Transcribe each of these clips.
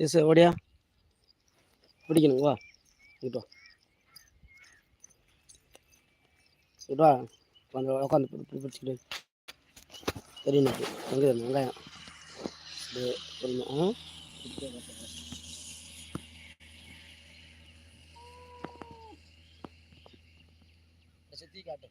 S ஓடியா? பிடிக்கணும் வா. இங்கிட்டு வா. இங்கிட்டு வா. உட்காந்து உட்காந்து பிடிச்சிக்கிட்டு. தெரியும் எங்கே வெங்காயம். ஆ? சுற்றி காட்டு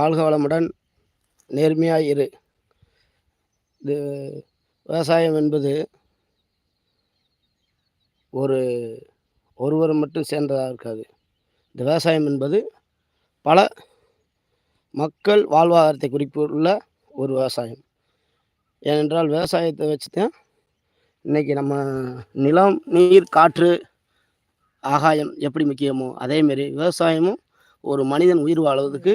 வாழ்க வளமுடன் நேர்மையாக இரு. இது விவசாயம் என்பது ஒரு ஒருவர் மட்டும் சேர்ந்ததாக இருக்காது. இந்த விவசாயம் என்பது பல மக்கள் வாழ்வாதாரத்தை குறிப்புள்ள ஒரு விவசாயம். ஏனென்றால் விவசாயத்தை வச்சு தான் இன்றைக்கி நம்ம நிலம் நீர் காற்று ஆகாயம் எப்படி முக்கியமோ அதேமாரி விவசாயமும் ஒரு மனிதன் உயிர் வாழ்வதற்கு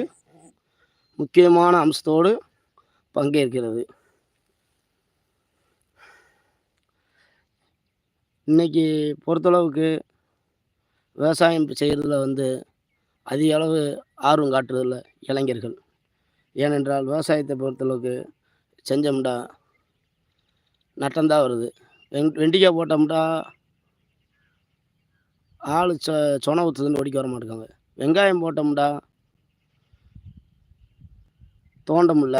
முக்கியமான அம்சத்தோடு பங்கேற்கிறது. இன்றைக்கி பொறுத்தளவுக்கு விவசாயம் செய்கிறதுல வந்து அதிக அளவு ஆர்வம் காட்டுறதில்ல இளைஞர்கள். ஏனென்றால் விவசாயத்தை பொறுத்தளவுக்கு செஞ்சோம்டா நட்டம்தான் வருது. வெண் வெண்டிக்காய் போட்டோம்டா ஆள் சொ சொன ஊற்றுதுன்னு ஓடிக்க வர மாட்டேங்காங்க வெங்காயம் போட்டோம்டா தோண்ட முடில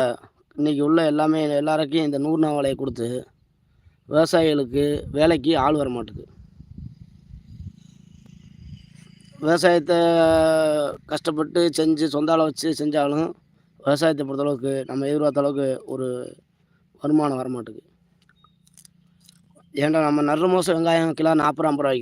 இன்றைக்கி உள்ள எல்லாமே எல்லாருக்கும் இந்த நூறு நாள் வேலையை கொடுத்து விவசாயிகளுக்கு வேலைக்கு ஆள் வர மாட்டுது. விவசாயத்தை கஷ்டப்பட்டு செஞ்சு சொந்த ஆளை வச்சு செஞ்சாலும் விவசாயத்தை பொறுத்தளவுக்கு நம்ம எதிர்பார்த்த அளவுக்கு ஒரு வருமானம் வர ஏன்டா நம்ம நடுற மோசம் வெங்காயம் கிலோ நாற்பது ஐம்பது ரூபாய்க்கு